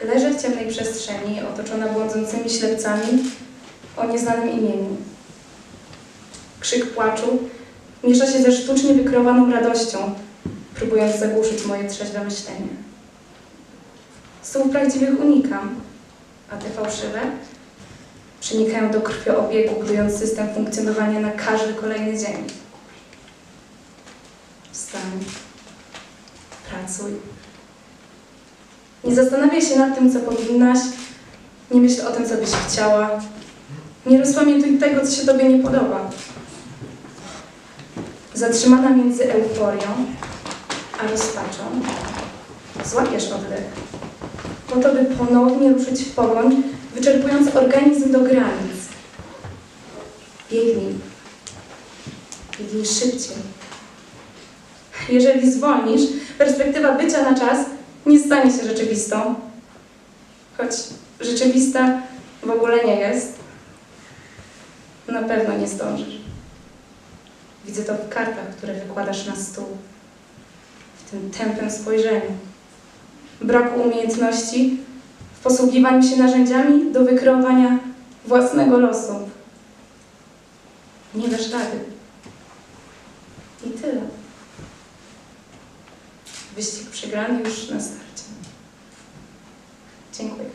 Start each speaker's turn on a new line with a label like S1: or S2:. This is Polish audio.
S1: w ciemnej przestrzeni, otoczona błądzącymi ślepcami o nieznanym imieniu. Krzyk płaczu miesza się ze sztucznie wykreowaną radością, próbując zagłuszyć moje trzeźwe myślenie. Słów prawdziwych unikam, a te fałszywe przenikają do krwioobiegu, budując system funkcjonowania na każdy kolejny dzień. Wstań, pracuj. Nie zastanawiaj się nad tym, co powinnaś, nie myśl o tym, co byś chciała. Nie rozpamiętuj tego, co się tobie nie podoba. Zatrzymana między euforią a rozpaczą, złapiesz oddech, po to, by ponownie ruszyć w pogoń, wyczerpując organizm do granic. Biegnij. Biegnij szybciej. Jeżeli zwolnisz, perspektywa bycia na czas nie stanie się rzeczywistą. Choć rzeczywista w ogóle nie jest, na pewno nie zdążysz. Widzę to w kartach, które wykładasz na stół, w tym tępym spojrzeniu, braku umiejętności w posługiwaniu się narzędziami do wykreowania własnego losu. Nie dasz rady. I tyle. Wyścig przegrany już na starcie. Dziękuję.